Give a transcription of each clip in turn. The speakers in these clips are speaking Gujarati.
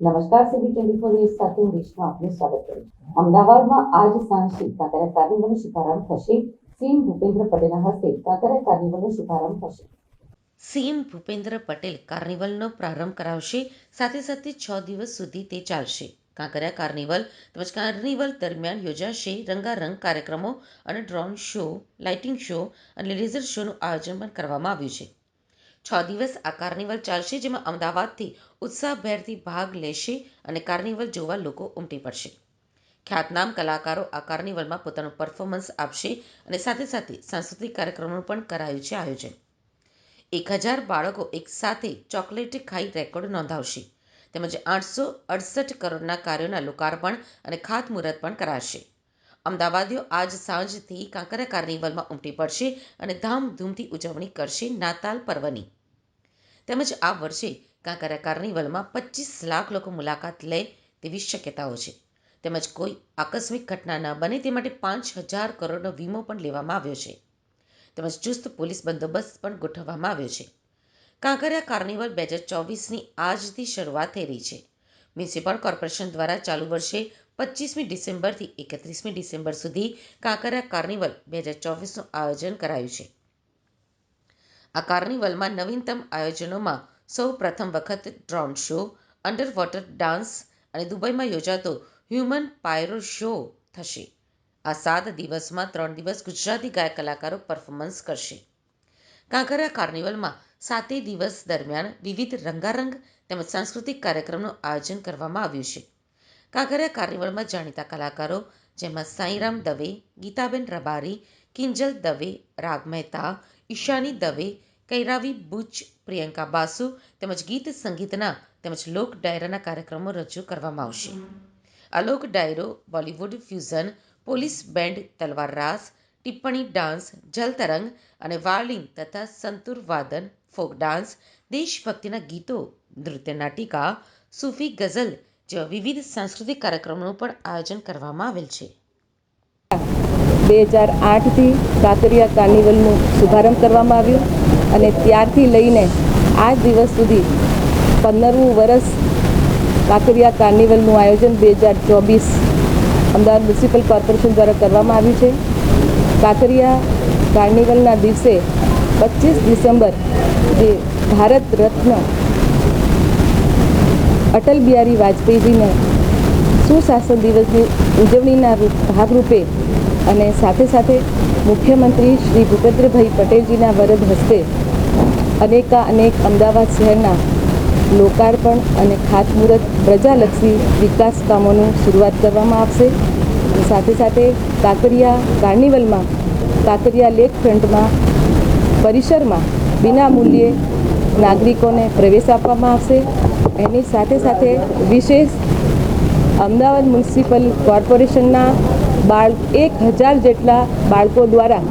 નમસ્કાર સીબી ટ્વેન્ટી ફોર સાથે હું આપનું સ્વાગત કરું અમદાવાદમાં આજ સાંજથી કાંકરિયા કાર્નિવલનો શુભારંભ થશે સીએમ ભૂપેન્દ્ર પટેલના હસ્તે કાંકરિયા કાર્નિવલનો શુભારંભ થશે સીએમ ભૂપેન્દ્ર પટેલ કાર્નિવલનો પ્રારંભ કરાવશે સાથે સાથે છ દિવસ સુધી તે ચાલશે કાંકરિયા કાર્નિવલ તેમજ કાર્નિવલ દરમિયાન યોજાશે રંગારંગ કાર્યક્રમો અને ડ્રોન શો લાઇટિંગ શો અને લેઝર શોનું આયોજન પણ કરવામાં આવ્યું છે। છ દિવસ આ કાર્નિવલ ચાલશે, જેમાં અમદાવાદથી ઉત્સાહભેરથી ભાગ લેશે અને કાર્નિવલ જોવા લોકો ઉમટી પડશે. ખ્યાતનામ કલાકારો આ કાર્નિવલમાં પોતાનું પરફોર્મન્સ આપશે અને સાથે સાથે સાંસ્કૃતિક કાર્યક્રમનું પણ કરાયું છે આયોજન. એક હજાર બાળકો એક સાથે ચોકલેટ ખાઈ રેકોર્ડ નોંધાવશે, તેમજ આઠસો અડસઠ કરોડના કાર્યોના લોકાર્પણ અને ખાતમુહૂર્ત પણ કરાશે. અમદાવાદીઓ આજ સાંજથી કાંકરિયા કાર્નિવલમાં ઉમટી પડશે અને ધામધૂમથી ઉજવણી કરશે નાતાલ પર્વની. તેમજ આ વર્ષે કાંકરિયા કાર્નિવલમાં પચીસ લાખ લોકો મુલાકાત લે તેવી શક્યતાઓ છે. તેમજ કોઈ આકસ્મિક ઘટના ન બને તે માટે પાંચ હજાર કરોડનો વીમો પણ લેવામાં આવ્યો છે. તેમજ ચુસ્ત પોલીસ બંદોબસ્ત પણ ગોઠવવામાં આવ્યો છે. કાંકરિયા કાર્નિવલ બે હજાર ચોવીસની આજથી શરૂઆત થઈ રહી છે. મ્યુનિસિપલ કોર્પોરેશન દ્વારા ચાલુ વર્ષે પચીસમી ડિસેમ્બરથી એકત્રીસમી ડિસેમ્બર સુધી કાંકરિયા કાર્નિવલ બે હજાર ચોવીસનું આયોજન કરાયું છે. આ કાર્નિવલમાં નવીનતમ આયોજનોમાં સૌ પ્રથમ વખત drone show under water dance અને દુબઈમાં યોજાતો હ્યુમન પાયરો શો થશે. આ સાત દિવસમાં ત્રણ દિવસ ગુજરાતી ગાયક કલાકારો પરફોર્મન્સ કરશે. કાંકરિયા કાર્નિવલમાં સાતેય દિવસ દરમિયાન વિવિધ રંગારંગ તેમજ સાંસ્કૃતિક કાર્યક્રમનું આયોજન કરવામાં આવ્યું છે. કાંકરિયા કાર્નિવલમાં જાણીતા કલાકારો જેમાં સાંઈરામ દવે, ગીતાબેન રબારી, કિંજલ દવે, રાગ મહેતા, ઈશાની દવે, કૈરાવી બુચ, પ્રિયંકા બાસુ તેમજ ગીત સંગીતના તેમજ લોક ડાયરાના કાર્યક્રમો રજૂ કરવામાં આવશે. આ લોક ડાયરો, બોલિવૂડ ફ્યુઝન, પોલીસ બેન્ડ, તલવાર રાસ, ટિપ્પણી ડાન્સ જલતરંગ અને વાર્લિંગ તથા સંતુર વાદન ફોક ડાન્સ, દેશભક્તિના ગીતો, નૃત્ય નાટિકા, સૂફી ગઝલ જેવા વિવિધ સાંસ્કૃતિક કાર્યક્રમોનું પણ આયોજન કરવામાં આવેલ છે. બે હજાર આઠથી કાંકરિયા કાર્નિવલનું શુભારંભ કરવામાં આવ્યું અને ત્યારથી લઈને આ દિવસ સુધી પંદરમું વર્ષ કાંકરિયા કાર્નિવલનું આયોજન બે હજાર ચોવીસ અમદાવાદ મ્યુનિસિપલ કોર્પોરેશન દ્વારા કરવામાં આવ્યું છે. કાંકરિયા કાર્નિવલના દિવસે પચીસ ડિસેમ્બર જે ભારત રત્ન અટલ બિહારી વાજપેયીજીને સુશાસન દિવસની ઉજવણીના ભાગરૂપે અને સાથે સાથે મુખ્યમંત્રી શ્રી ભૂપેન્દ્રભાઈ પટેલજીના વરદ હસ્તે અનેકા અનેક અમદાવાદ શહેરના લોકાર્પણ અને ખાતમુહૂર્ત પ્રજાલક્ષી વિકાસ કામોનું શરૂઆત કરવામાં આવશે. સાથે સાથે કાંકરિયા કાર્નિવલમાં, કાંકરિયા લેક ફ્રન્ટમાં, પરિસરમાં વિના મૂલ્યે નાગરિકોને પ્રવેશ આપવામાં આવશે. એની સાથે સાથે વિશેષ અમદાવાદ મ્યુનિસિપલ કોર્પોરેશનના બાળ એક હજાર જેટલા બાળકો દ્વારા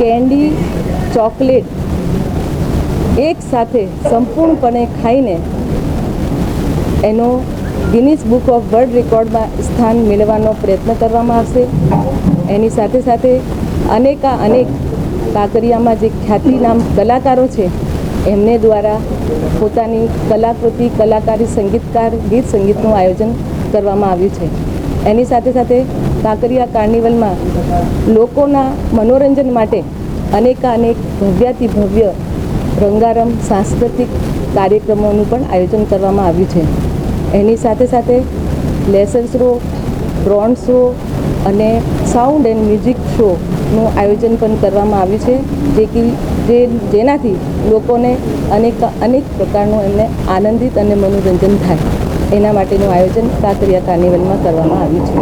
કેન્ડી, ચોકલેટ એક સાથે સંપૂર્ણપણે ખાઈને એનો ગિનિસ બુક ઓફ વર્લ્ડ રેકોર્ડમાં સ્થાન મેળવવાનો પ્રયત્ન કરવામાં આવશે. એની સાથે સાથે અનેકા અનેક કાંકરિયામાં જે ખ્યાતિનામ કલાકારો છે, એમને દ્વારા પોતાની કલાકૃતિ, કલાકારી, સંગીતકાર, ગીત સંગીતનું આયોજન કરવામાં આવ્યું છે. એની સાથે સાથે કાંકરિયા કાર્નિવલમાં લોકોના મનોરંજન માટે અનેકાનેક ભવ્યાતિ ભવ્ય રંગારંગ સાંસ્કૃતિક કાર્યક્રમોનું પણ આયોજન કરવામાં આવ્યું છે. એની સાથે સાથે લેસર શો ડ્રોન શો અને સાઉન્ડ એન્ડ મ્યુઝિક શોનું આયોજન પણ કરવામાં આવ્યું છે, જે કે જે જેનાથી લોકોને અનેક અનેક પ્રકારનું એમને આનંદિત અને મનોરંજન થાય. એના માટેનું આયોજન કાંકરિયા કાર્નિવલમાં કરવામાં આવ્યું છે.